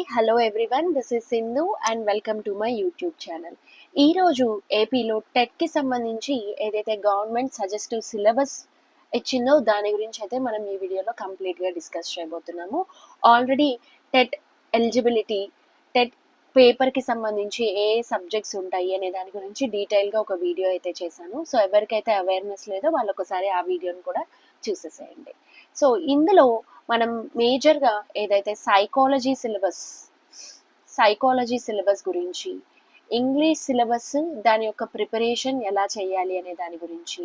Hi hello everyone this is Sindhu and welcome to my YouTube channel ఈరోజు ఏపీలో టెట్కి సంబంధించి ఏదైతే గవర్నమెంట్ సజెస్టివ్ సిలబస్ ఇచ్చిందో దాని గురించి అయితే మనం ఈ వీడియోలో కంప్లీట్గా డిస్కస్ చేయబోతున్నాము. ఆల్రెడీ టెట్ ఎలిజిబిలిటీ టెట్ పేపర్కి సంబంధించి ఏ సబ్జెక్ట్స్ ఉంటాయి అనే దాని గురించి డీటెయిల్గా ఒక వీడియో అయితే చేశాను. సో ఎవరికైతే అవేర్నెస్ లేదో వాళ్ళు ఒకసారి ఆ వీడియోని కూడా చూసేసేయండి. సో ఇందులో మనం మేజర్గా ఏదైతే సైకాలజీ సిలబస్ సైకాలజీ సిలబస్ గురించి ఇంగ్లీష్ సిలబస్ దాని యొక్క ప్రిపరేషన్ ఎలా చేయాలి అనే దాని గురించి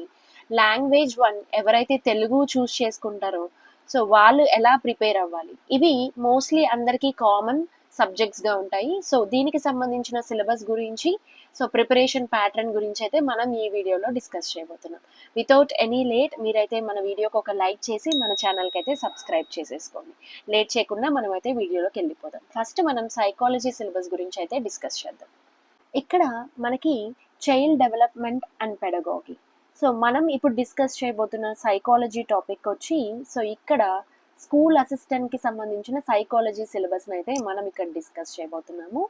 లాంగ్వేజ్ వన్ ఎవరైతే తెలుగు చూస్ చేసుకుంటారో సో వాళ్ళు ఎలా ప్రిపేర్ అవ్వాలి? ఇవి మోస్ట్లీ అందరికీ కామన్ సబ్జెక్ట్స్గా ఉంటాయి. సో దీనికి సంబంధించిన సిలబస్ గురించి సో ప్రిపరేషన్ ప్యాటర్న్ గురించి అయితే మనం ఈ వీడియోలో డిస్కస్ చేయబోతున్నాం. వితౌట్ ఎనీ లేట్ మీరైతే మన వీడియోకి ఒక లైక్ చేసి మన ఛానల్కి అయితే సబ్స్క్రైబ్ చేసేసుకోండి. లేట్ చేయకుండా మనం అయితే వీడియోలోకి వెళ్ళిపోదాం. ఫస్ట్ మనం సైకాలజీ సిలబస్ గురించి అయితే డిస్కస్ చేద్దాం. ఇక్కడ మనకి child development and pedagogy so మనం ఇప్పుడు డిస్కస్ చేయబోతున్న సైకాలజీ టాపిక్ వచ్చి సో ఇక్కడ స్కూల్ అసిస్టెంట్కి సంబంధించిన సైకాలజీ సిలబస్ని అయితే మనం ఇక్కడ డిస్కస్ చేయబోతున్నాము.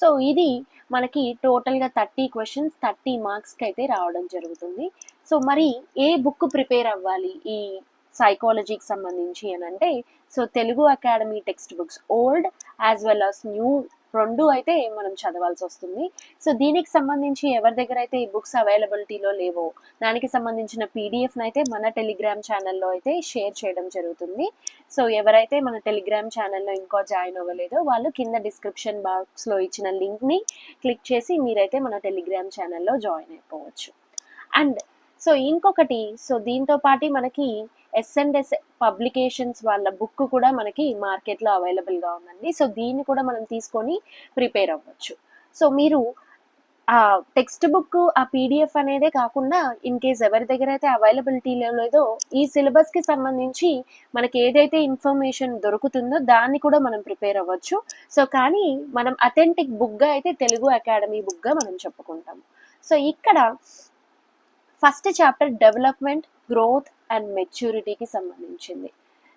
సో ఇది మనకి టోటల్గా థర్టీ క్వశ్చన్స్ థర్టీ మార్క్స్కి అయితే రావడం జరుగుతుంది. సో మరి ఏ బుక్ ప్రిపేర్ అవ్వాలి ఈ సైకాలజీకి సంబంధించి అని అంటే so Telugu academy textbooks old as well as new రెండు అయితే మనం చదవాల్సి వస్తుంది. సో దీనికి సంబంధించి ఎవరి దగ్గర అయితే ఈ బుక్స్ అవైలబిలిటీలో లేవో దానికి సంబంధించిన పీడిఎఫ్ని అయితే మన టెలిగ్రామ్ ఛానల్లో అయితే షేర్ చేయడం జరుగుతుంది. సో ఎవరైతే మన టెలిగ్రామ్ ఛానల్లో ఇంకా జాయిన్ అవ్వలేదో వాళ్ళు కింద డిస్క్రిప్షన్ బాక్స్లో ఇచ్చిన లింక్ని క్లిక్ చేసి మీరైతే మన టెలిగ్రామ్ ఛానల్లో జాయిన్ అయిపోవచ్చు. అండ్ సో ఇంకొకటి సో దీంతో పాటు మనకి ఎస్ఎండ్ఎస్ పబ్లికేషన్స్ వాళ్ళ బుక్ కూడా మనకి మార్కెట్లో అవైలబుల్గా ఉందండి. సో దీన్ని కూడా మనం తీసుకొని ప్రిపేర్ అవ్వచ్చు. సో మీరు ఆ టెక్స్ట్ బుక్ ఆ పీడిఎఫ్ అనేదే కాకుండా ఇన్ కేస్ ఎవరి దగ్గర అయితే అవైలబిలిటీ లేదో ఈ సిలబస్కి సంబంధించి మనకి ఏదైతే ఇన్ఫర్మేషన్ దొరుకుతుందో దాన్ని కూడా మనం ప్రిపేర్ అవ్వచ్చు. సో కానీ మనం అథెంటిక్ బుక్గా అయితే తెలుగు అకాడమీ బుక్గా మనం చెప్పుకుంటాం సో ఇక్కడ first chapter development growth and మెచ్యూరిటీకి సంబంధించింది.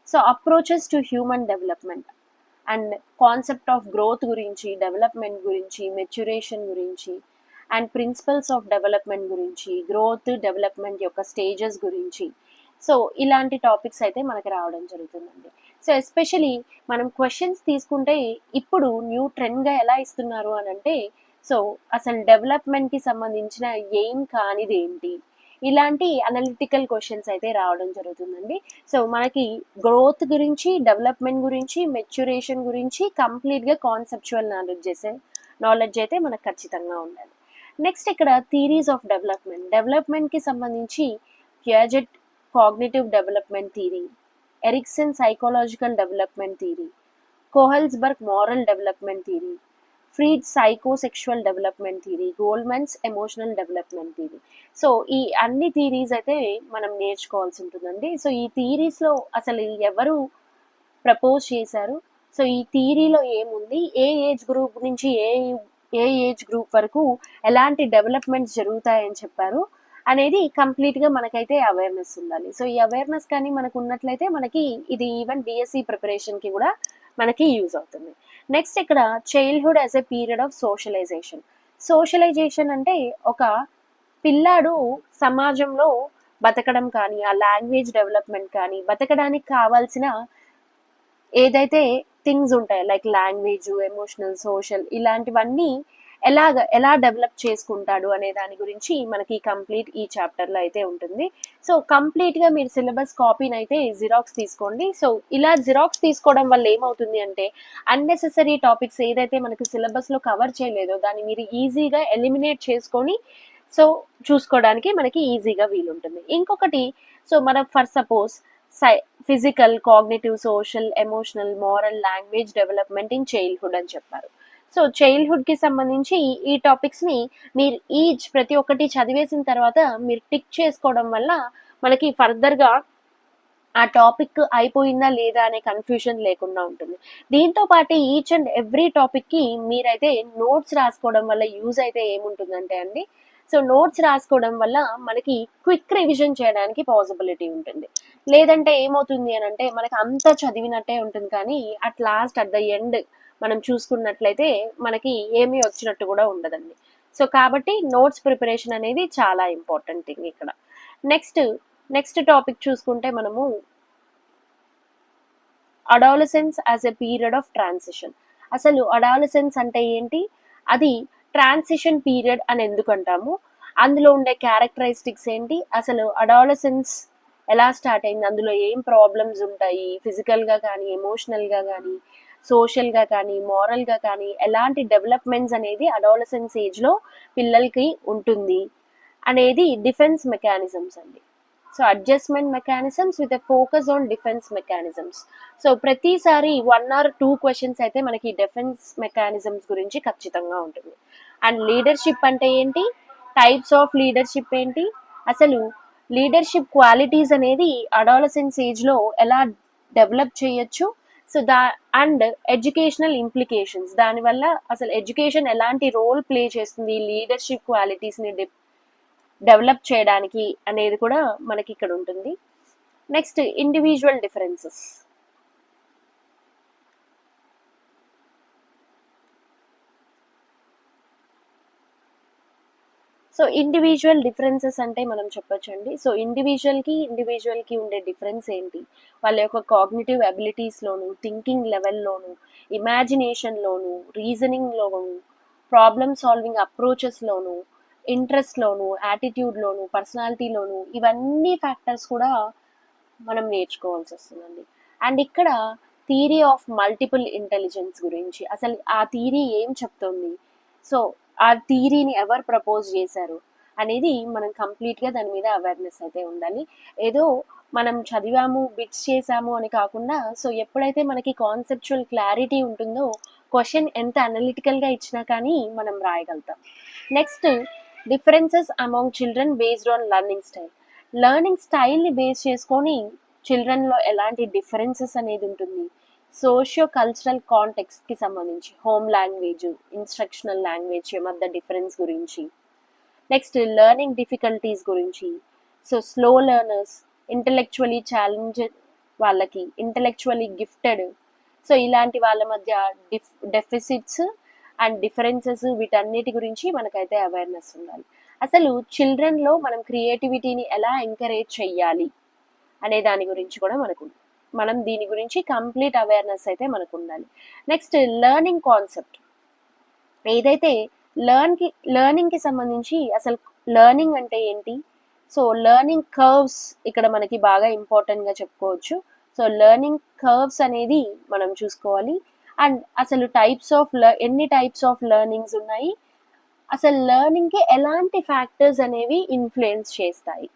So approaches to human development and concept of growth గురించి డెవలప్మెంట్ గురించి మెచ్యురేషన్ గురించి అండ్ ప్రిన్సిపల్స్ ఆఫ్ డెవలప్మెంట్ గురించి గ్రోత్ డెవలప్మెంట్ యొక్క స్టేజెస్ గురించి. సో ఇలాంటి టాపిక్స్ అయితే మనకి రావడం జరుగుతుందండి. సో ఎస్పెషలీ మనం క్వశ్చన్స్ తీసుకుంటే ఇప్పుడు న్యూ ట్రెండ్గా ఎలా ఇస్తున్నారు అని అంటే సో అసలు డెవలప్మెంట్కి సంబంధించిన ఏం కానిది ఏంటి ఇలాంటి అనలిటికల్ క్వశ్చన్స్ అయితే రావడం జరుగుతుందండి. సో మనకి గ్రోత్ గురించి డెవలప్మెంట్ గురించి మెచ్యురేషన్ గురించి కంప్లీట్గా కాన్సెప్చువల్ నాలెడ్జ్ చేసే నాలెడ్జ్ అయితే మనకు ఖచ్చితంగా ఉండాలి. నెక్స్ట్ ఇక్కడ థీరీస్ ఆఫ్ డెవలప్మెంట్ డెవలప్మెంట్కి సంబంధించి cassette cognitive development theory Erikson psychological development theory Kohlberg moral development theory Freud psychosexual development theory Goleman's emotional development theory so ఈ అన్ని థీరీస్ అయితే మనం నేర్చుకోవాల్సి ఉంటుందండి. సో ఈ థీరీస్లో అసలు ఎవరు ప్రపోజ్ చేశారు? సో ఈ థీరీలో ఏముంది? ఏ ఏజ్ గ్రూప్ నుంచి ఏ ఏ ఏజ్ గ్రూప్ వరకు ఎలాంటి డెవలప్మెంట్స్ జరుగుతాయని చెప్పారు? అనేది కంప్లీట్గా మనకైతే అవేర్నెస్ ఉండాలి. సో ఈ అవేర్నెస్ కానీ మనకు ఉన్నట్లయితే మనకి ఇది ఈవెన్ డిఎస్సి ప్రిపరేషన్కి కూడా మనకి యూజ్ అవుతుంది. నెక్స్ట్ ఇక్కడ childhood as a period of socialization socialization అంటే ఒక పిల్లాడు సమాజంలో బతకడం కానీ ఆ లాంగ్వేజ్ డెవలప్మెంట్ కానీ బతకడానికి కావాల్సిన ఏదైతే థింగ్స్ ఉంటాయి లైక్ లాంగ్వేజ్ ఎమోషనల్ సోషల్ ఇలాంటివన్నీ ఎలాగ ఎలా డెవలప్ చేసుకుంటాడు అనే దాని గురించి మనకి కంప్లీట్ ఈ చాప్టర్లో అయితే ఉంటుంది. సో కంప్లీట్గా మీరు సిలబస్ కాపీని అయితే జిరాక్స్ తీసుకోండి. సో ఇలా జిరాక్స్ తీసుకోవడం వల్ల ఏమవుతుంది అంటే అన్నెసెసరీ టాపిక్స్ ఏదైతే మనకి సిలబస్లో కవర్ చేయలేదో దాన్ని మీరు ఈజీగా ఎలిమినేట్ చేసుకొని సో చూసుకోవడానికి మనకి ఈజీగా వీలుంటుంది. ఇంకొకటి సో మనం for suppose Sye physical cognitive social emotional moral language development in childhood అని చెప్పారు. సో చైల్డ్హుడ్కి సంబంధించి ఈ టాపిక్స్ని మీరు ఈచ్ ప్రతి ఒక్కటి చదివేసిన తర్వాత మీరు టిక్ చేసుకోవడం వల్ల మనకి ఫర్దర్గా ఆ టాపిక్ అయిపోయిందా లేదా అనే కన్ఫ్యూజన్ లేకుండా ఉంటుంది. దీంతో పాటు ఈచ్ అండ్ ఎవ్రీ టాపిక్కి మీరైతే నోట్స్ రాసుకోవడం వల్ల యూజ్ అయితే ఏముంటుందంటే అండి సో నోట్స్ రాసుకోవడం వల్ల మనకి క్విక్ రివిజన్ చేయడానికి పాసిబిలిటీ ఉంటుంది. లేదంటే ఏమవుతుంది అని అంటే మనకి అంతా చదివినట్టే ఉంటుంది కానీ at last at the end మనం చూసుకున్నట్లయితే మనకి ఏమీ వచ్చినట్టు కూడా ఉండదండి. సో కాబట్టి నోట్స్ ప్రిపరేషన్ అనేది చాలా ఇంపార్టెంట్ థింగ్ ఇక్కడ. నెక్స్ట్ నెక్స్ట్ టాపిక్ చూసుకుంటే మనము adolescence as a period of transition. అసలు అడాలసెన్స్ అంటే ఏంటి? అది ట్రాన్సిషన్ పీరియడ్ అని ఎందుకు అంటాము? అందులో ఉండే క్యారెక్టరిస్టిక్స్ ఏంటి? అసలు అడాలసెన్స్ ఎలా స్టార్ట్ అయింది? అందులో ఏం ప్రాబ్లమ్స్ ఉంటాయి? ఫిజికల్గా కానీ ఎమోషనల్గా కానీ సోషల్గా కానీ మారల్గా కానీ ఎలాంటి డెవలప్మెంట్స్ అనేది అడాలసెన్స్ ఏజ్లో పిల్లలకి ఉంటుంది అనేది డిఫెన్స్ మెకానిజమ్స్ అండి. So adjustment mechanisms with focus on defence mechanisms. So ప్రతిసారి వన్ ఆర్ టూ క్వశ్చన్స్ అయితే మనకి డిఫెన్స్ మెకానిజమ్స్ గురించి ఖచ్చితంగా ఉంటుంది. అండ్ లీడర్షిప్ అంటే ఏంటి? టైప్స్ ఆఫ్ లీడర్షిప్ ఏంటి? అసలు లీడర్షిప్ క్వాలిటీస్ అనేది అడాలసెన్స్ ఏజ్లో ఎలా డెవలప్ చేయొచ్చు? సో దా అండ్ ఎడ్యుకేషనల్ ఇంప్లికేషన్స్ దానివల్ల అసలు ఎడ్యుకేషన్ ఎలాంటి రోల్ ప్లే చేస్తుంది? లీడర్షిప్ క్వాలిటీస్ని డెవలప్ చేయడానికి అనేది కూడా మనకి ఇక్కడ ఉంటుంది. Next individual differences so individual differences అంటే మనం చెప్పొచ్చండి. సో ఇండివిజువల్కి ఇండివిజువల్కి ఉండే డిఫరెన్స్ ఏంటి? వాళ్ళ యొక్క కాగ్నిటివ్ అబిలిటీస్లోను థింకింగ్ లెవెల్లోను ఇమాజినేషన్లోను రీజనింగ్లోను ప్రాబ్లమ్ సాల్వింగ్ అప్రోచెస్లోను ఇంట్రెస్ట్లోను యాటిట్యూడ్లోను పర్సనాలిటీలోను ఇవన్నీ ఫ్యాక్టర్స్ కూడా మనం నేర్చుకోవాల్సి వస్తుందండి. అండ్ ఇక్కడ థీరీ ఆఫ్ మల్టిపుల్ ఇంటెలిజెన్స్ గురించి అసలు ఆ థీరీ ఏం చెప్తుంది? సో ఆ థీరీని ఎవరు ప్రపోజ్ చేశారు అనేది మనం కంప్లీట్గా దాని మీద అవేర్నెస్ అయితే ఉండాలి ఏదో మనం చదివాము బిట్స్ చేసాము అని కాకుండా సో ఎప్పుడైతే మనకి కాన్సెప్చువల్ క్లారిటీ ఉంటుందో క్వశ్చన్ ఎంత అనలిటికల్గా ఇచ్చినా కానీ మనం రాయగలుగుతాం. Next differences among children based on learning style learning స్టైల్ని బేస్ చేసుకొని చిల్డ్రన్లో ఎలాంటి డిఫరెన్సెస్ అనేది ఉంటుంది? సోషియో కల్చరల్ కాంటెక్స్ట్కి సంబంధించి హోమ్ లాంగ్వేజ్ ఇన్స్ట్రక్షనల్ లాంగ్వేజ్ మధ్య డిఫరెన్స్ గురించి. నెక్స్ట్ లెర్నింగ్ డిఫికల్టీస్ గురించి. So slow learners intellectually challenge వాళ్ళకి ఇంటలెక్చువలీ గిఫ్టెడ్. సో ఇలాంటి వాళ్ళ మధ్య డిఫ్ డెఫిసిట్స్ అండ్ డిఫరెన్సెస్ వీటన్నిటి గురించి మనకైతే అవేర్నెస్ ఉండాలి. అసలు చిల్డ్రన్లో మనం క్రియేటివిటీని ఎలా ఎంకరేజ్ చెయ్యాలి అనే దాని గురించి కూడా మనకు మనం దీని గురించి కంప్లీట్ అవేర్నెస్ అయితే మనకు ఉండాలి నెక్స్ట్ లెర్నింగ్ కాన్సెప్ట్. ఏదైతే లెర్న్కి లెర్నింగ్కి సంబంధించి అసలు లెర్నింగ్ అంటే ఏంటి? సో లెర్నింగ్ కర్వ్స్ ఇక్కడ మనకి బాగా ఇంపార్టెంట్గా చెప్పుకోవచ్చు. సో లెర్నింగ్ కర్వ్స్ అనేది మనం చూసుకోవాలి. అండ్ అసలు టైప్స్ ఆఫ్ ఎన్ని టైప్స్ ఆఫ్ లెర్నింగ్స్ ఉన్నాయి? అసలు లెర్నింగ్కి ఎలాంటి ఫ్యాక్టర్స్ అనేవి ఇన్ఫ్లుయెన్స్ చేస్తాయి?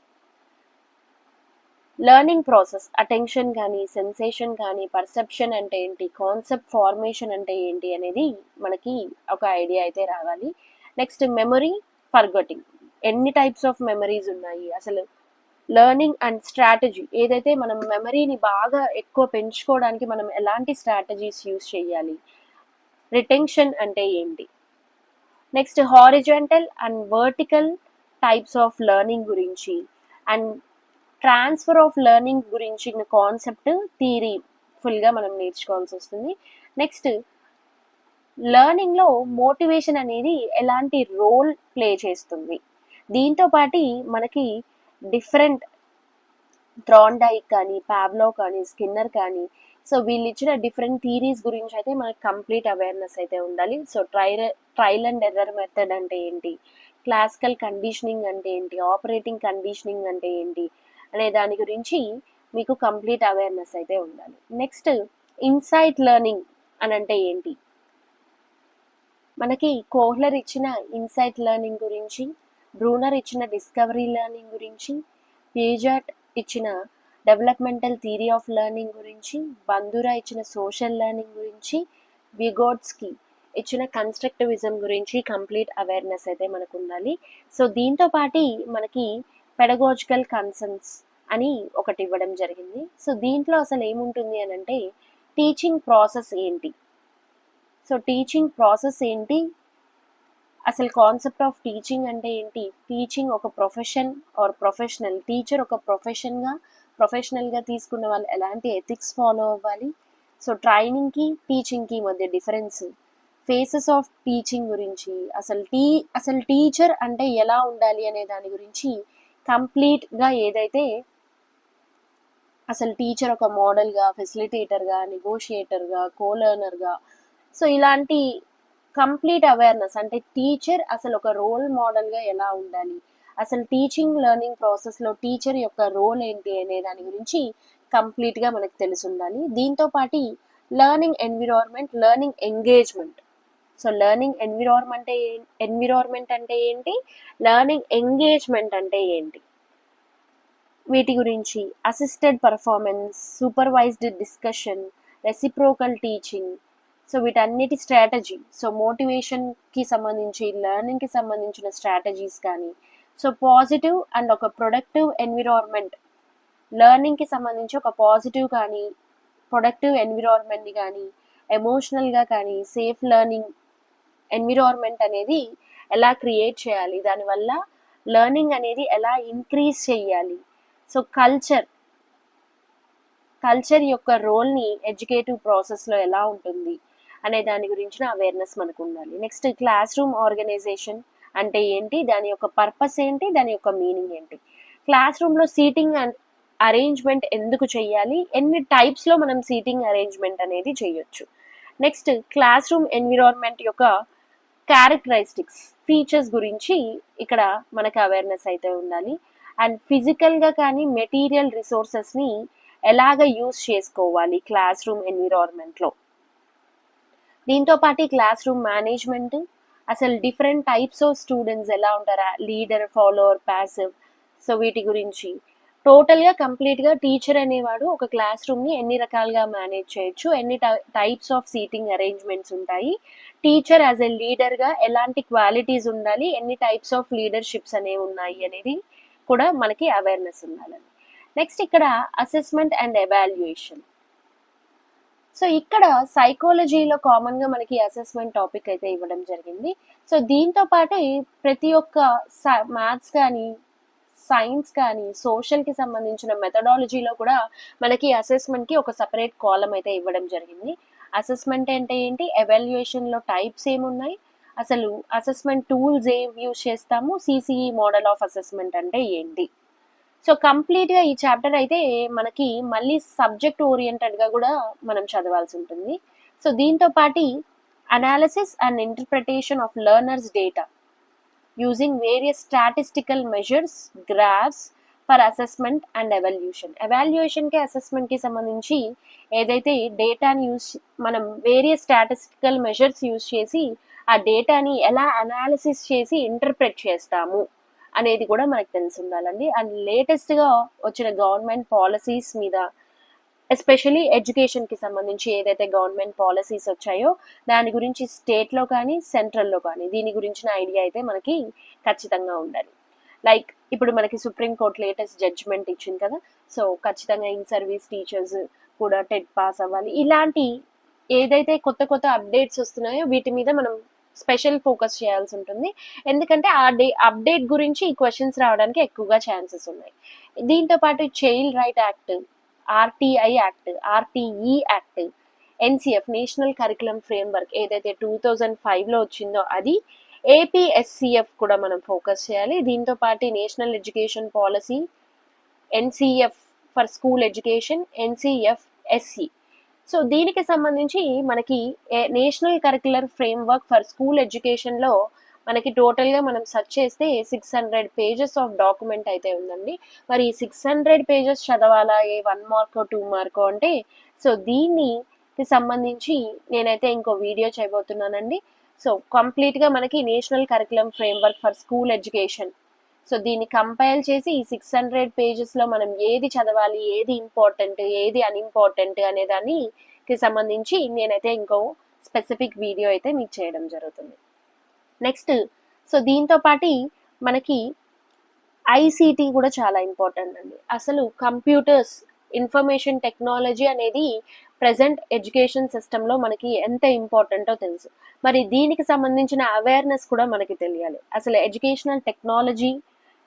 లెర్నింగ్ ప్రాసెస్ అటెన్షన్ కానీ సెన్సేషన్ కానీ పర్సెప్షన్ అంటే ఏంటి కాన్సెప్ట్ ఫార్మేషన్ అంటే ఏంటి అనేది మనకి ఒక ఐడియా అయితే రావాలి. నెక్స్ట్ మెమరీ ఫర్గటింగ్ ఎన్ని టైప్స్ ఆఫ్ మెమరీస్ ఉన్నాయి? అసలు లెర్నింగ్ అండ్ స్ట్రాటజీ ఏదైతే మనం మెమరీని బాగా ఎక్కువ పెంచుకోవడానికి మనం ఎలాంటి స్ట్రాటజీస్ యూస్ చేయాలి? రిటెన్షన్ అంటే ఏంటి? Next horizontal and vertical types of learning గురించి. అండ్ ట్రాన్స్ఫర్ ఆఫ్ లెర్నింగ్ గురించి కాన్సెప్ట్ థీరీ ఫుల్గా మనం నేర్చుకోవాల్సి వస్తుంది. నెక్స్ట్ లెర్నింగ్లో మోటివేషన్ అనేది ఎలాంటి రోల్ ప్లే చేస్తుంది? దీంతో పాటి మనకి డిఫరెంట్ థ్రాండైక్ కానీ పాబ్లో కానీ స్కిన్నర్ కానీ సో వీళ్ళు ఇచ్చిన డిఫరెంట్ థీరీస్ గురించి అయితే మనకి కంప్లీట్ అవేర్నెస్ అయితే ఉండాలి. So trial trial and error method అంటే ఏంటి? క్లాసికల్ కండిషనింగ్ అంటే ఏంటి? ఆపరేటింగ్ కండిషనింగ్ అంటే ఏంటి? అనే దాని గురించి మీకు కంప్లీట్ అవేర్నెస్ అయితే ఉండాలి. నెక్స్ట్ ఇన్సైట్ లెర్నింగ్ అని అంటే ఏంటి? మనకి కోహ్లర్ ఇచ్చిన ఇన్సైట్ లెర్నింగ్ గురించి బ్రూనర్ ఇచ్చిన డిస్కవరీ లెర్నింగ్ గురించి పీజాట్ ఇచ్చిన డెవలప్మెంటల్ థియరీ ఆఫ్ లెర్నింగ్ గురించి బంధురా ఇచ్చిన సోషల్ లెర్నింగ్ గురించి విగోడ్స్కి ఇచ్చిన కన్స్ట్రక్టివిజం గురించి కంప్లీట్ అవేర్నెస్ అయితే మనకు ఉండాలి. సో దీంతో పాటి మనకి పెడగోజికల్ కన్సర్న్స్ అని ఒకటి ఇవ్వడం జరిగింది. సో దీంట్లో అసలు ఏముంటుంది అని అంటే టీచింగ్ ప్రాసెస్ ఏంటి? సో టీచింగ్ ప్రాసెస్ ఏంటి? అసలు కాన్సెప్ట్ ఆఫ్ టీచింగ్ అంటే ఏంటి? టీచింగ్ ఒక ప్రొఫెషన్ ఆర్ ప్రొఫెషనల్ టీచర్ ఒక ప్రొఫెషన్గా ప్రొఫెషనల్గా తీసుకున్న వాళ్ళు ఎలాంటి ఎథిక్స్ ఫాలో అవ్వాలి? సో ట్రైనింగ్కి టీచింగ్కి మధ్య డిఫరెన్స్ ఫేసెస్ ఆఫ్ టీచింగ్ గురించి అసలు టీ అసలు టీచర్ అంటే ఎలా ఉండాలి అనే దాని గురించి కంప్లీట్గా ఏదైతే అసలు టీచర్ ఒక మోడల్గా ఫెసిలిటేటర్గా నెగోషియేటర్గా కోలర్నర్గా సో ఇలాంటి కంప్లీట్ అవేర్నెస్ అంటే టీచర్ అసలు ఒక రోల్ మోడల్గా ఎలా ఉండాలి? అసలు టీచింగ్ లెర్నింగ్ ప్రాసెస్లో టీచర్ యొక్క రోల్ ఏంటి అనే దాని గురించి కంప్లీట్గా మనకు తెలిసి ఉండాలి. దీంతో పాటు learning environment learning engagement so learning environment environment అంటే ఏంటి? లెర్నింగ్ ఎంగేజ్మెంట్ అంటే ఏంటి? వీటి గురించి assisted performance supervised discussion reciprocal teaching so వీటన్నిటి స్ట్రాటజీ సో మోటివేషన్కి సంబంధించి లెర్నింగ్కి సంబంధించిన స్ట్రాటజీస్ కానీ. సో పాజిటివ్ అండ్ ఒక ప్రొడక్టివ్ ఎన్విరాన్మెంట్ లెర్నింగ్కి సంబంధించి ఒక పాజిటివ్ కానీ ప్రొడక్టివ్ ఎన్విరాన్మెంట్ని కానీ ఎమోషనల్గా కానీ సేఫ్ లెర్నింగ్ ఎన్విరాన్మెంట్ అనేది ఎలా క్రియేట్ చేయాలి? దానివల్ల లెర్నింగ్ అనేది ఎలా ఇంక్రీజ్ చేయాలి? సో కల్చర్ కల్చర్ యొక్క రోల్ని ఎడ్యుకేటివ్ ప్రాసెస్లో ఎలా ఉంటుంది? అనే దాని గురించిన అవేర్నెస్ మనకు ఉండాలి. నెక్స్ట్ క్లాస్ రూమ్ ఆర్గనైజేషన్ అంటే ఏంటి? దాని యొక్క పర్పస్ ఏంటి? దాని యొక్క మీనింగ్ ఏంటి? క్లాస్ రూమ్లో సీటింగ్ అండ్ అరేంజ్మెంట్ ఎందుకు చేయాలి? ఎన్ని టైప్స్లో మనం సీటింగ్ అరేంజ్మెంట్ అనేది చేయొచ్చు? నెక్స్ట్ క్లాస్ రూమ్ ఎన్విరాన్మెంట్ యొక్క క్యారెక్టరిస్టిక్స్ ఫీచర్స్ గురించి ఇక్కడ మనకు అవేర్నెస్ అయితే ఉండాలి. అండ్ ఫిజికల్గా కానీ మెటీరియల్ రిసోర్సెస్ని ఎలాగ యూజ్ చేసుకోవాలి క్లాస్ రూమ్ ఎన్విరాన్మెంట్లో దీంతో పాటు క్లాస్ రూమ్ మేనేజ్మెంట్ అసలు డిఫరెంట్ టైప్స్ ఆఫ్ స్టూడెంట్స్ ఎలా ఉంటారా? లీడర్ ఫాలోవర్ ప్యాసివ్ సో వీటి గురించి. టోటల్గా కంప్లీట్గా టీచర్ అనేవాడు ఒక క్లాస్ రూమ్ని ఎన్ని రకాలుగా మేనేజ్ చేయొచ్చు? ఎన్ని టైప్స్ ఆఫ్ సీటింగ్ అరేంజ్మెంట్స్ ఉంటాయి? టీచర్ యాజ్ ఎ లీడర్గా ఎలాంటి క్వాలిటీస్ ఉండాలి ఎన్ని టైప్స్ ఆఫ్ లీడర్షిప్స్ అనేవి ఉన్నాయి అనేది కూడా మనకి అవేర్నెస్ ఉండాలని నెక్స్ట్ ఇక్కడ అసెస్మెంట్ అండ్ ఎవాల్యుయేషన్ సో ఇక్కడ సైకాలజీలో కామన్గా మనకి అసెస్మెంట్ టాపిక్ అయితే ఇవ్వడం జరిగింది. సో దీంతో పాటు ప్రతి ఒక్క మ్యాథ్స్ కానీ సైన్స్ కానీ సోషల్కి సంబంధించిన మెథడాలజీలో కూడా మనకి అసెస్మెంట్కి ఒక సపరేట్ కాలం అయితే ఇవ్వడం జరిగింది. అసెస్మెంట్ అంటే ఏంటి? ఎవాల్యుయేషన్లో టైప్స్ ఏమున్నాయి? అసలు అసెస్మెంట్ టూల్స్ ఏం యూజ్ చేస్తాము? సిసిఈ మోడల్ ఆఫ్ అసెస్మెంట్ అంటే ఏంటి? సో కంప్లీట్గా ఈ చాప్టర్ అయితే మనకి మళ్ళీ సబ్జెక్ట్ ఓరియంటెడ్గా కూడా మనం చదవాల్సి ఉంటుంది. సో దీంతో పాటు analysis and interpretation of learners data using various statistical measures graphs for assessment and evaluation. ఎవాల్యుయేషన్కి అసెస్మెంట్కి సంబంధించి ఏదైతే డేటాని యూస్ మనం వేరియస్ స్టాటిస్టికల్ మెజర్స్ యూస్ చేసి ఆ డేటాని ఎలా అనాలిసిస్ చేసి ఇంటర్ప్రెట్ చేస్తాము అనేది కూడా మనకు తెలిసి ఉండాలండి అండ్ లేటెస్ట్గా వచ్చిన గవర్నమెంట్ పాలసీస్ మీద ఎస్పెషలీ ఎడ్యుకేషన్కి సంబంధించి ఏదైతే గవర్నమెంట్ పాలసీస్ వచ్చాయో దాని గురించి స్టేట్లో కానీ సెంట్రల్లో కానీ దీని గురించిన ఐడియా అయితే మనకి ఖచ్చితంగా ఉండాలి. లైక్ ఇప్పుడు మనకి సుప్రీంకోర్టు లేటెస్ట్ జడ్జ్మెంట్ ఇచ్చింది కదా. సో ఖచ్చితంగా ఇన్ సర్వీస్ టీచర్స్ కూడా టెట్ పాస్ అవ్వాలి. ఇలాంటి ఏదైతే కొత్త కొత్త అప్డేట్స్ వస్తున్నాయో వీటి మీద మనం స్పెషల్ ఫోకస్ చేయాల్సి ఉంటుంది. ఎందుకంటే ఆ డే అప్డేట్ గురించి ఈ క్వశ్చన్స్ రావడానికి ఎక్కువగా ఛాన్సెస్ ఉన్నాయి. దీంతో పాటు child right act RTI act RTE act NCF national curriculum framework ఏదైతే టూ థౌజండ్ ఫైవ్లో వచ్చిందో అది ఏపీఎస్సిఎఫ్ కూడా మనం ఫోకస్ చేయాలి. దీంతో పాటు national education policy NCF for school education NCF SC so దీనికి సంబంధించి మనకి national curricular framework for school ఎడ్యుకేషన్లో మనకి టోటల్గా మనం సెర్చ్ చేస్తే six hundred pages of document అయితే ఉందండి. మరి సిక్స్ హండ్రెడ్ పేజెస్ చదవాలా? ఏ వన్ మార్కో టూ మార్కో అంటే సో దీన్ని సంబంధించి నేనైతే ఇంకో వీడియో చేయబోతున్నానండి. సో కంప్లీట్గా మనకి national curriculum framework for school education so దీన్ని కంపైల్ చేసి ఈ సిక్స్ హండ్రెడ్ పేజెస్లో మనం ఏది చదవాలి ఏది ఇంపార్టెంట్ ఏది అన్ఇంపార్టెంట్ అనే దానికి సంబంధించి నేనైతే ఇంకో స్పెసిఫిక్ వీడియో అయితే మీకు చేయడం జరుగుతుంది. నెక్స్ట్ సో దీంతో పాటు మనకి ఐసీటీ కూడా చాలా ఇంపార్టెంట్ అండి. అసలు కంప్యూటర్స్ ఇన్ఫర్మేషన్ టెక్నాలజీ అనేది ప్రజెంట్ ఎడ్యుకేషన్ సిస్టంలో మనకి ఎంత ఇంపార్టెంటో తెలుసు. మరి దీనికి సంబంధించిన అవేర్నెస్ కూడా మనకి తెలియాలి. అసలు ఎడ్యుకేషనల్ టెక్నాలజీ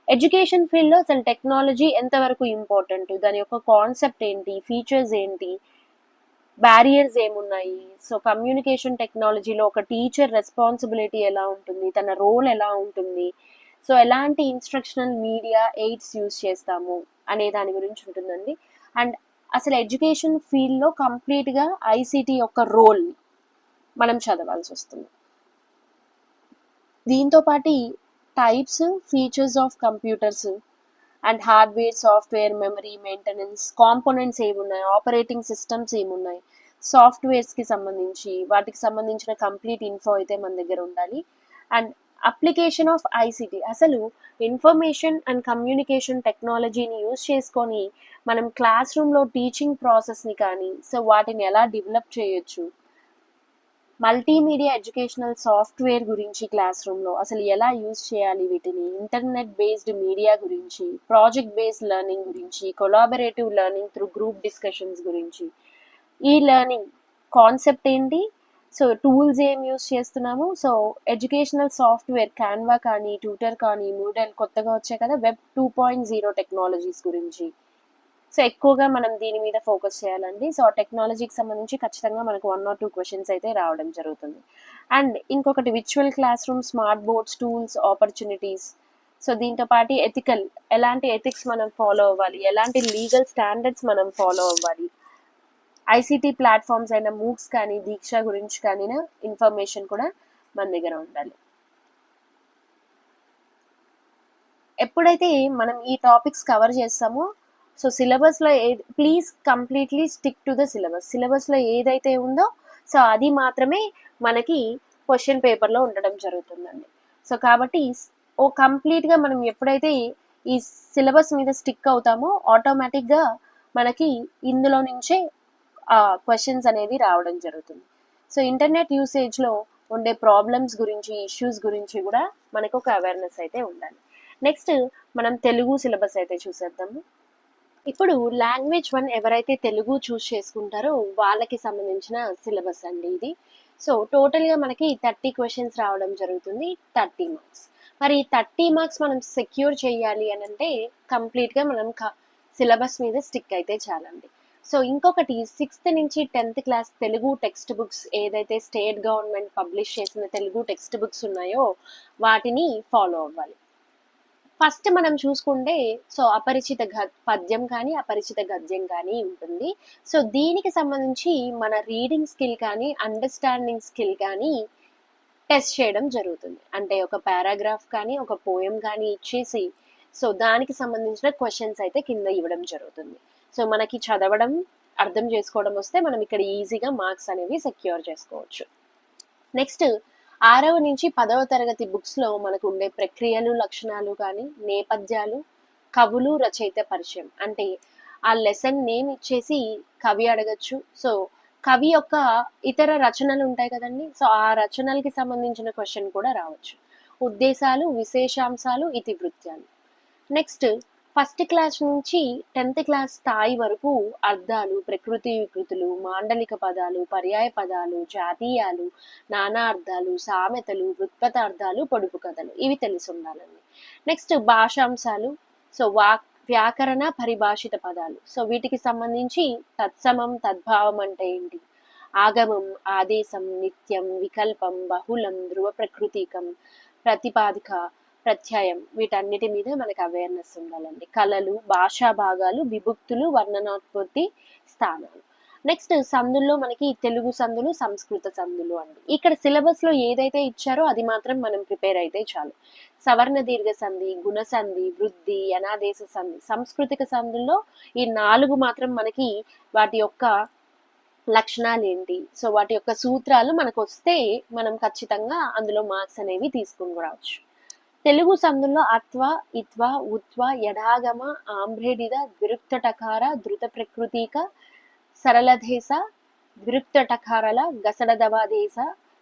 ఎడ్యుకేషన్ ఫీల్డ్లో అసలు టెక్నాలజీ ఎంతవరకు ఇంపార్టెంట్? దాని యొక్క కాన్సెప్ట్ ఏంటి? ఫీచర్స్ ఏంటి? బ్యారియర్స్ ఏమున్నాయి? సో కమ్యూనికేషన్ టెక్నాలజీలో ఒక టీచర్ రెస్పాన్సిబిలిటీ ఎలా ఉంటుంది? తన రోల్ ఎలా ఉంటుంది? సో ఎలాంటి ఇన్స్ట్రక్షనల్ మీడియా ఎయిడ్స్ యూస్ చేస్తాము? అనే దాని గురించి ఉంటుందండి. అండ్ అసలు ఎడ్యుకేషన్ ఫీల్డ్లో కంప్లీట్గా ఐసీటీ యొక్క రోల్ మనం చదవాల్సి వస్తుంది. దీంతో పాటు types features of computers and hardware software memory maintenance components ఏమున్నాయి ఆపరేటింగ్ సిస్టమ్స్ ఏమున్నాయి సాఫ్ట్వేర్స్కి సంబంధించి వాటికి సంబంధించిన కంప్లీట్ ఇన్ఫో అయితే మన దగ్గర ఉండాలి. And application of ICT. అసలు ఇన్ఫర్మేషన్ అండ్ కమ్యూనికేషన్ టెక్నాలజీని యూజ్ చేసుకొని మనం క్లాస్ రూమ్లో టీచింగ్ ప్రాసెస్ని కానీ సో వాటిని ఎలా డెవలప్ చేయొచ్చు? మల్టీమీడియా ఎడ్యుకేషనల్ సాఫ్ట్వేర్ గురించి క్లాస్ రూమ్లో అసలు ఎలా యూజ్ చేయాలి వీటిని? ఇంటర్నెట్ బేస్డ్ మీడియా గురించి ప్రాజెక్ట్ బేస్డ్ లెర్నింగ్ గురించి collaborative learning through group discussions గురించి. ఈ లెర్నింగ్ కాన్సెప్ట్ ఏంటి? సో టూల్స్ ఏం యూస్ చేస్తున్నాము? సో ఎడ్యుకేషనల్ సాఫ్ట్వేర్ క్యాన్వా కానీ ట్యూటర్ కానీ మూడల్ కొత్తగా వచ్చాయి కదా web two point zero technologies గురించి. సో ఎక్కువగా మనం దీని మీద ఫోకస్ చేయాలండి. సో ఆ టెక్నాలజీకి సంబంధించి ఖచ్చితంగా మనకు వన్ ఆర్ టూ క్వశ్చన్స్ అయితే రావడం జరుగుతుంది. అండ్ ఇంకొకటి విచువల్ class room smart boards tools opportunities so దీంతో పాటు ఎథికల్ ఎలాంటి ఎథిక్స్ మనం ఫాలో అవ్వాలి? ఎలాంటి లీగల్ స్టాండర్డ్స్ మనం ఫాలో అవ్వాలి? ఐసీటీ ప్లాట్ఫామ్స్ అయిన మూక్స్ కానీ దీక్ష గురించి కానీ ఇన్ఫర్మేషన్ కూడా మన దగ్గర ఉండాలి. ఎప్పుడైతే మనం ఈ టాపిక్స్ కవర్ చేస్తామో సో సిలబస్లో ఏ please completely stick to the syllabus. సిలబస్లో ఏదైతే ఉందో సో అది మాత్రమే మనకి క్వశ్చన్ పేపర్లో ఉండడం జరుగుతుందండి. సో కాబట్టి ఓ కంప్లీట్గా మనం ఎప్పుడైతే ఈ సిలబస్ మీద స్టిక్ అవుతామో ఆటోమేటిక్గా మనకి ఇందులో నుంచే క్వశ్చన్స్ అనేది రావడం జరుగుతుంది. సో ఇంటర్నెట్ యూసేజ్లో ఉండే ప్రాబ్లమ్స్ గురించి ఇష్యూస్ గురించి కూడా మనకు ఒక అవేర్నెస్ అయితే ఉండాలి. నెక్స్ట్ మనం తెలుగు సిలబస్ అయితే చూసేద్దాము. ఇప్పుడు లాంగ్వేజ్ వన్ ఎవరైతే తెలుగు చూస్ చేసుకుంటారో వాళ్ళకి సంబంధించిన సిలబస్ అండి ఇది. సో టోటల్గా మనకి థర్టీ క్వశ్చన్స్ రావడం జరుగుతుంది థర్టీ మార్క్స్ మరి థర్టీ మార్క్స్ మనం సెక్యూర్ చేయాలి అని అంటే కంప్లీట్గా మనం సిలబస్ మీద స్టిక్ అయితే చాలండి. సో ఇంకొకటి సిక్స్త్ నుంచి tenth class Telugu text books ఏదైతే స్టేట్ గవర్నమెంట్ పబ్లిష్ చేసిన తెలుగు టెక్స్ట్ బుక్స్ ఉన్నాయో వాటిని ఫాలో అవ్వాలి. ఫస్ట్ మనం చూసుకుంటే సో అపరిచిత గ పద్యం కానీ అపరిచిత గద్యం కానీ ఉంటుంది. సో దీనికి సంబంధించి మన రీడింగ్ స్కిల్ కానీ అండర్స్టాండింగ్ స్కిల్ కానీ టెస్ట్ చేయడం జరుగుతుంది. అంటే ఒక పారాగ్రాఫ్ కానీ ఒక పోయం కానీ ఇచ్చేసి సో దానికి సంబంధించిన క్వశ్చన్స్ అయితే కింద ఇవ్వడం జరుగుతుంది. సో మనకి చదవడం అర్థం చేసుకోవడం వస్తే మనం ఇక్కడ ఈజీగా మార్క్స్ అనేవి సెక్యూర్ చేసుకోవచ్చు. నెక్స్ట్ ఆరవ నుంచి పదవ తరగతి బుక్స్లో మనకు ఉండే ప్రక్రియలు లక్షణాలు కానీ నేపథ్యాలు కవులు రచయిత పరిచయం. అంటే ఆ లెసన్ నేమ్ ఇచ్చేసి కవి అడగచ్చు. సో కవి యొక్క ఇతర రచనలు ఉంటాయి కదండి. సో ఆ రచనలకి సంబంధించిన క్వశ్చన్ కూడా రావచ్చు. ఉద్దేశాలు విశేషాంశాలు ఇతివృత్యాలు. నెక్స్ట్ ఫస్ట్ క్లాస్ నుంచి టెన్త్ క్లాస్ స్థాయి వరకు అర్థాలు ప్రకృతి వికృతులు మాండలిక పదాలు పర్యాయ పదాలు జాతీయాలు నానా అర్థాలు సామెతలు వృత్పతార్థాలు పొడుపు కథలు ఇవి తెలిసి ఉండాలండి. నెక్స్ట్ భాషాంశాలు. సో వాక్ వ్యాకరణ పరిభాషిత పదాలు. సో వీటికి సంబంధించి తత్సమం తద్భావం అంటే ఏంటి? ఆగమం ఆదేశం నిత్యం వికల్పం బహుళం ధ్రువ ప్రకృతికం ప్రతిపాదిక ప్రత్యయం. వీటన్నిటి మీద మనకి అవేర్నెస్ ఉండాలండి. కళలు భాషా భాగాలు విభక్తులు వర్ణనాత్పత్తి స్థానాలు. నెక్స్ట్ సందుల్లో మనకి తెలుగు సందులు సంస్కృత సందులు అండి. ఇక్కడ సిలబస్లో ఏదైతే ఇచ్చారో అది మాత్రం మనం ప్రిపేర్ అయితే చాలు. సవర్ణ దీర్ఘ సంధి గుణ సంధి వృద్ధి అనాదేశ సంధి సాంస్కృతిక సందుల్లో ఈ నాలుగు మాత్రం మనకి వాటి యొక్క లక్షణాలు ఏంటి? సో వాటి యొక్క సూత్రాలు మనకు వస్తే మనం ఖచ్చితంగా అందులో మార్క్స్ అనేవి తీసుకుని రావచ్చు. తెలుగు సందుల్లో అత్వ ఇత్వ ఉత్వ యడాగమ ఆంధ్రేడిద ద్విరుక్త టకార ధృత ప్రకృతిక సరళదేశ ద్విరుక్త టకారాల గసడదవాదేశ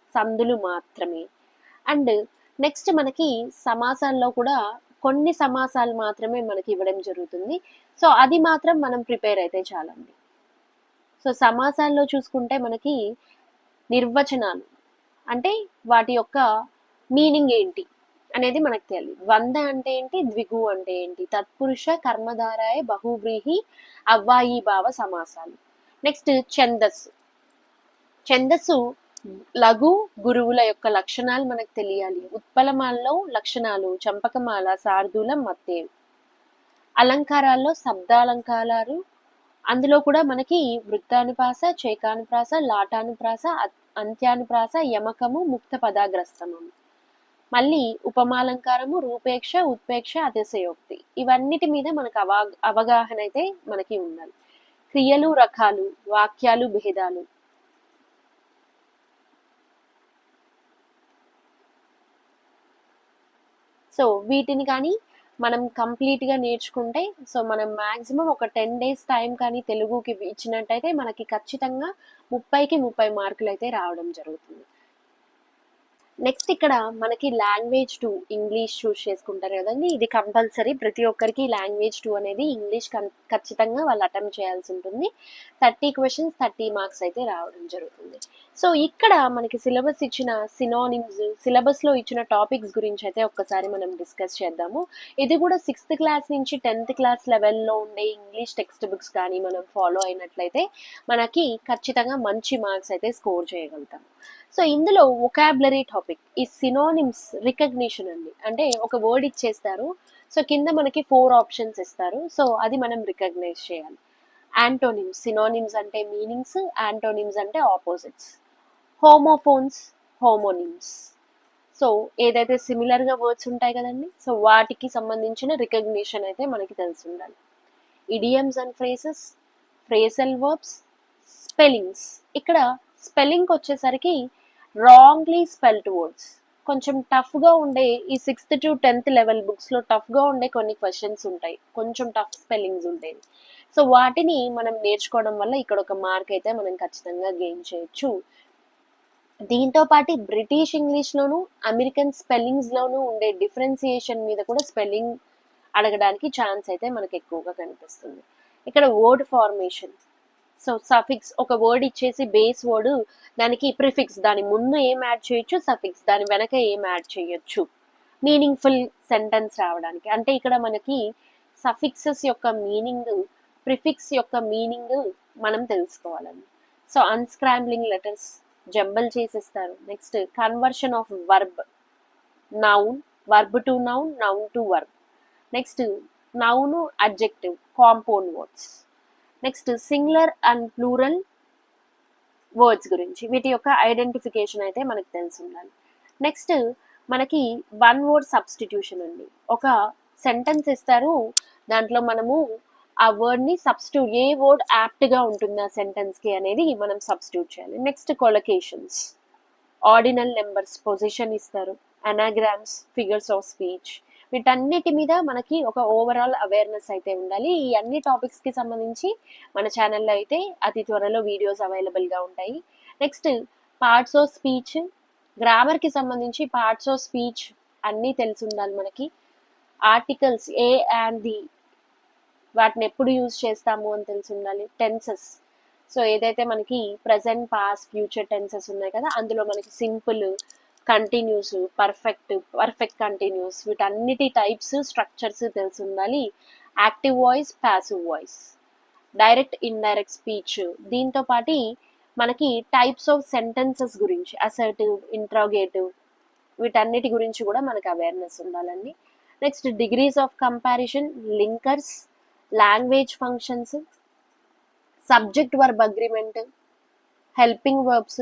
సందులు మాత్రమే. అండ్ నెక్స్ట్ మనకి సమాసాల్లో కూడా కొన్ని సమాసాలు మాత్రమే మనకి ఇవ్వడం జరుగుతుంది. సో అది మాత్రం మనం ప్రిపేర్ అయితే చాలండి. సో సమాసాల్లో చూసుకుంటే మనకి నిర్వచనాలు అంటే వాటి యొక్క మీనింగ్ ఏంటి? అనేది మనకు తెలియదు. వంద అంటే ఏంటి? ద్విగు అంటే ఏంటి? తత్పురుష కర్మధారాయ బహువ్రీహి అవ్వాయి భావ సమాసాలు. నెక్స్ట్ ఛందస్సు. ఛందస్సు లఘు గురువుల యొక్క లక్షణాలు మనకు తెలియాలి. ఉత్పలమాలలో లక్షణాలు చంపకమాల శార్దూలం మత్తేవి అలంకారాల్లో శబ్దాలంకారాలు. అందులో కూడా మనకి వృత్తానుప్రాస చేకానుప్రాస లాటానుప్రాస అంత్యానుప్రాస యమకము ముక్త పదాగ్రస్తమము మళ్ళీ ఉపమాలంకారము రూపేక్ష ఉత్పేక్ష అతిశయోక్తి. ఇవన్నిటి మీద మనకు అవా అవగాహన అయితే మనకి ఉండాలి. క్రియలు రకాలు వాక్యాలు భేదాలు. సో వీటిని కానీ మనం కంప్లీట్గా గా నేర్చుకుంటే సో మనం మాక్సిమం ఒక టెన్ డేస్ టైం కానీ తెలుగుకి ఇచ్చినట్టయితే మనకి ఖచ్చితంగా ముప్పైకి ముప్పై మార్కులు అయితే రావడం జరుగుతుంది. నెక్స్ట్ ఇక్కడ మనకి లాంగ్వేజ్ టూ ఇంగ్లీష్ చూస్ చేసుకుంటారు కదండి. ఇది కంపల్సరీ ప్రతి ఒక్కరికి లాంగ్వేజ్ టూ అనేది ఇంగ్లీష్ ఖచ్చితంగా వాళ్ళు అటెంప్ట్ చేయాల్సి ఉంటుంది. థర్టీ క్వశ్చన్స్ థర్టీ మార్క్స్ అయితే రావడం జరుగుతుంది. సో ఇక్కడ మనకి సిలబస్ ఇచ్చిన సినానిమ్స్ సిలబస్లో ఇచ్చిన టాపిక్స్ గురించి అయితే ఒక్కసారి మనం డిస్కస్ చేద్దాము. ఇది కూడా సిక్స్త్ క్లాస్ నుంచి టెన్త్ క్లాస్ లెవెల్లో ఉండే ఇంగ్లీష్ టెక్స్ట్ బుక్స్ కానీ మనం ఫాలో అయినట్లయితే మనకి ఖచ్చితంగా మంచి మార్క్స్ అయితే స్కోర్ చేయగలుగుతాం సో ఇందులో ఒకాబులరీ టాపిక్ ఈ సినోనిమ్స్ రికగ్నిషన్ అండి. అంటే ఒక వర్డ్ ఇచ్చేస్తారు. సో కింద మనకి ఫోర్ ఆప్షన్స్ ఇస్తారు. సో అది మనం రికగ్నైజ్ చేయాలి. యాంటోనిమ్స్ సినోనిమ్స్ అంటే మీనింగ్స్ యాంటోనిమ్స్ అంటే ఆపోజిట్స్ హోమోఫోన్స్ హోమోనిమ్స్ సో ఏదైతే సిమిలర్గా వర్డ్స్ ఉంటాయి కదండి సో వాటికి సంబంధించిన రికగ్నిషన్ అయితే మనకి తెలిసి ఉండాలి. Idioms and phrases phrasal verbs spellings ఇక్కడ స్పెల్లింగ్కి వచ్చేసరికి రాంగ్లీ స్పెల్డ్ వర్డ్స్ కొంచెం టఫ్గా ఉండే ఈ సిక్స్త్ టు టెన్త్ లెవెల్ బుక్స్లో టఫ్గా ఉండే కొన్ని క్వశ్చన్స్ ఉంటాయి. కొంచెం టఫ్ స్పెల్లింగ్స్ ఉంటాయి. సో వాటిని మనం నేర్చుకోవడం వల్ల ఇక్కడ ఒక మార్క్ అయితే మనం ఖచ్చితంగా గెయిన్ చేయొచ్చు. దీంతో పాటు బ్రిటిష్ ఇంగ్లీష్ లోను అమెరికన్ స్పెల్లింగ్స్ లోను ఉండే డిఫరెన్సియేషన్ మీద కూడా స్పెల్లింగ్ అడగడానికి ఛాన్స్ అయితే మనకు ఎక్కువగా కనిపిస్తుంది. ఇక్కడ వర్డ్ ఫార్మేషన్ సో సఫిక్స్ ఒక వర్డ్ ఇచ్చేసి బేస్ వర్డ్ దానికి ప్రిఫిక్స్ దాని ముందు ఏం యాడ్ చేయొచ్చు? సఫిక్స్ దాని వెనక ఏం యాడ్ చేయొచ్చు? మీనింగ్ఫుల్ సెంటెన్స్ రావడానికి. అంటే ఇక్కడ మనకి సఫిక్సెస్ యొక్క మీనింగ్ ప్రిఫిక్స్ యొక్క మీనింగ్ మనం తెలుసుకోవాలండి. సో అన్స్క్రాంబ్లింగ్ లెటర్స్ జంబల్ చేసేస్తారు. Next conversion of verb noun verb to noun noun to verb next noun adjective compound words next singular and plural words గురించి. వీటి యొక్క ఐడెంటిఫికేషన్ అయితే మనకు తెలిసి ఉండాలి. నెక్స్ట్ మనకి వన్ వర్డ్ సబ్స్టిట్యూషన్ అండి. ఒక సెంటెన్స్ ఇస్తారు. దాంట్లో మనము ఆ వర్డ్ని సబ్స్టిట్యూట్ ఏ వర్డ్ యాప్ట్గా ఉంటుంది ఆ సెంటెన్స్కి అనేది మనం సబ్స్టిట్యూట్ చేయాలి. Next collocations ordinal numbers position ఇస్తారు. అనాగ్రామ్స్ ఫిగర్స్ ఆఫ్ స్పీచ్ వీటన్నిటి మీద మనకి ఒక ఓవరాల్ అవేర్నెస్ అయితే ఉండాలి. ఈ అన్ని టాపిక్స్కి సంబంధించి మన ఛానల్లో అయితే అతి త్వరలో వీడియోస్ అవైలబుల్గా ఉంటాయి. నెక్స్ట్ పార్ట్స్ ఆఫ్ స్పీచ్ గ్రామర్కి సంబంధించి పార్ట్స్ ఆఫ్ స్పీచ్ అన్నీ తెలిసి ఉండాలి మనకి. ఆర్టికల్స్ ఏ అండ్ ది వాటిని ఎప్పుడు యూజ్ చేస్తాము అని తెలిసి ఉండాలి. టెన్సెస్ సో ఏదైతే మనకి ప్రజెంట్ పాస్ ఫ్యూచర్ టెన్సెస్ ఉన్నాయి కదా అందులో మనకి simple continuous perfect perfect continuous వీటన్నిటి టైప్స్ స్ట్రక్చర్స్ తెలిసి ఉండాలి active voice passive voice direct indirect speech దీంతో పాటు మనకి టైప్స్ ఆఫ్ సెంటెన్సెస్ గురించి అసర్టివ్ ఇంట్రాగేటివ్ వీటన్నిటి గురించి కూడా మనకి అవేర్నెస్ ఉండాలండి. Next degrees of comparison linkers language functions subject verb agreement helping verbs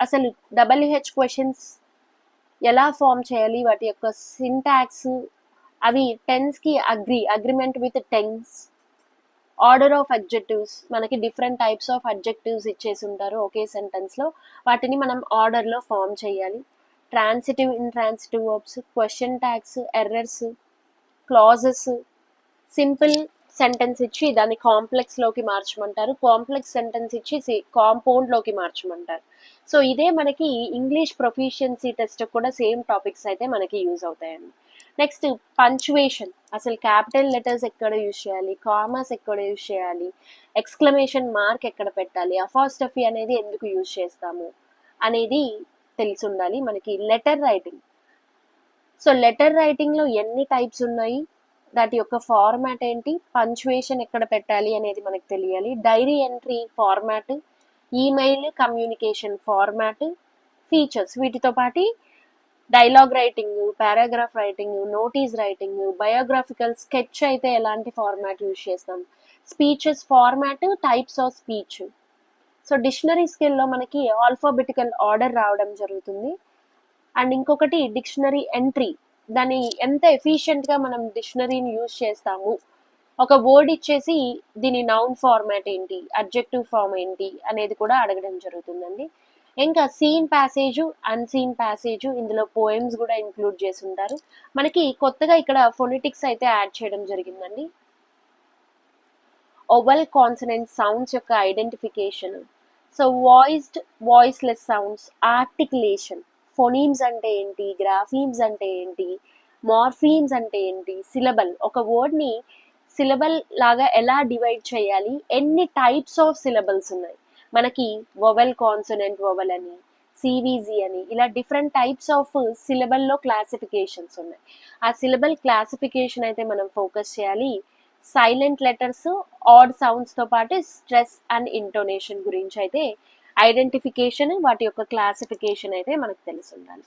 అసలు డబ్ల్యూహెచ్ క్వశ్చన్స్ ఎలా ఫామ్ చేయాలి? వాటి యొక్క సింటాక్స్ అవి టెన్స్కి agree agreement with tense order of adjectives మనకి డిఫరెంట్ టైప్స్ ఆఫ్ అడ్జెక్టివ్స్ ఇచ్చేసి ఉంటారు ఒకే సెంటెన్స్లో వాటిని మనం ఆర్డర్లో ఫామ్ చేయాలి. Transitive intransitive verbs question tags errors clauses simple sentence ఇచ్చి దాన్ని కాంప్లెక్స్లోకి మార్చమంటారు. కాంప్లెక్స్ సెంటెన్స్ ఇచ్చి కాంపౌండ్లోకి మార్చమంటారు. సో ఇదే మనకి ఇంగ్లీష్ ప్రొఫిషియన్సీ టెస్ట్ కూడా సేమ్ టాపిక్స్ అయితే మనకి యూజ్ అవుతాయండి. నెక్స్ట్ పంచువేషన్ అసలు క్యాపిటల్ లెటర్స్ ఎక్కడ యూజ్ చేయాలి? కామర్స్ ఎక్కడ యూజ్ చేయాలి? ఎక్స్క్లమేషన్ మార్క్ ఎక్కడ పెట్టాలి? అఫాస్టఫీ అనేది ఎందుకు యూజ్ చేస్తాము? అనేది తెలిసి ఉండాలి మనకి లెటర్ రైటింగ్ సో లెటర్ రైటింగ్లో ఎన్ని టైప్స్ ఉన్నాయి? దాటి యొక్క ఫార్మాట్ ఏంటి? పంచువేషన్ ఎక్కడ పెట్టాలి అనేది మనకు తెలియాలి. Diary entry format email communication format features వీటితో పాటు dialogue writing paragraph writing notice writing biographical sketch అయితే ఎలాంటి ఫార్మాట్ యూజ్ చేస్తాం? Speeches format types of speech so dictionary స్కిల్లో మనకి ఆల్ఫాబెటికల్ ఆర్డర్ రావడం జరుగుతుంది. అండ్ ఇంకొకటి డిక్షనరీ ఎంట్రీ దాన్ని ఎంత ఎఫిషియెంట్గా మనం డిక్షనరీని యూజ్ చేస్తాము? ఒక వర్డ్ ఇచ్చేసి దీని నౌన్ ఫార్మాట్ ఏంటి అబ్జెక్టివ్ ఫార్మ్ ఏంటి అనేది కూడా అడగడం జరుగుతుందండి. ఇంకా సీన్ ప్యాసేజ్ అన్సీన్ ప్యాసేజ్ ఇందులో పోయమ్స్ కూడా ఇంక్లూడ్ చేసి ఉంటారు. మనకి కొత్తగా ఇక్కడ ఫొనెటిక్స్ అయితే యాడ్ చేయడం జరిగిందండి. ఓవల్ కాన్సనెంట్ సౌండ్స్ యొక్క identification so voiced voiceless sounds articulation phonemes అంటే ఏంటి గ్రాఫీమ్స్ అంటే ఏంటి మార్ఫీమ్స్ అంటే ఏంటి సిలబల్ ఒక వర్డ్ని సిలబల్ లాగా ఎలా డివైడ్ చేయాలి? ఎన్ని టైప్స్ ఆఫ్ సిలబల్స్ ఉన్నాయి? మనకి వొవెల్ కాన్సనెంట్ వొవెల్ అని సివిజి అని ఇలా డిఫరెంట్ టైప్స్ ఆఫ్ సిలబల్లో క్లాసిఫికేషన్స్ ఉన్నాయి. ఆ సిలబల్ క్లాసిఫికేషన్ అయితే మనం ఫోకస్ చేయాలి. సైలెంట్ లెటర్స్ ఆడ్ సౌండ్స్తో పాటు స్ట్రెస్ అండ్ ఇంటోనేషన్ గురించి అయితే ఐడెంటిఫికేషన్ వాటి యొక్క క్లాసిఫికేషన్ అయితే మనకు తెలిసి ఉండాలి.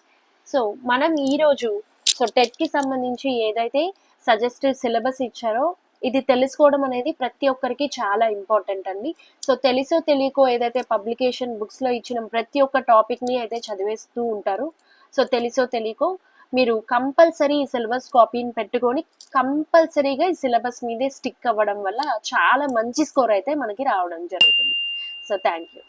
సో మనం ఈరోజు సో టెట్కి సంబంధించి ఏదైతే సజెస్టివ్ సిలబస్ ఇచ్చారో ఇది తెలుసుకోవడం అనేది ప్రతి ఒక్కరికి చాలా ఇంపార్టెంట్ అండి. సో తెలుసో తెలియకో ఏదైతే పబ్లికేషన్ బుక్స్లో ఇచ్చిన ప్రతి ఒక్క టాపిక్ని అయితే చదివేస్తూ ఉంటారు. సో తెలుసో తెలియకో మీరు కంపల్సరీ ఈ సిలబస్ కాపీని పెట్టుకొని కంపల్సరీగా ఈ సిలబస్ మీదే స్టిక్ అవ్వడం వల్ల చాలా మంచి స్కోర్ అయితే మనకి రావడం జరుగుతుంది. So thank you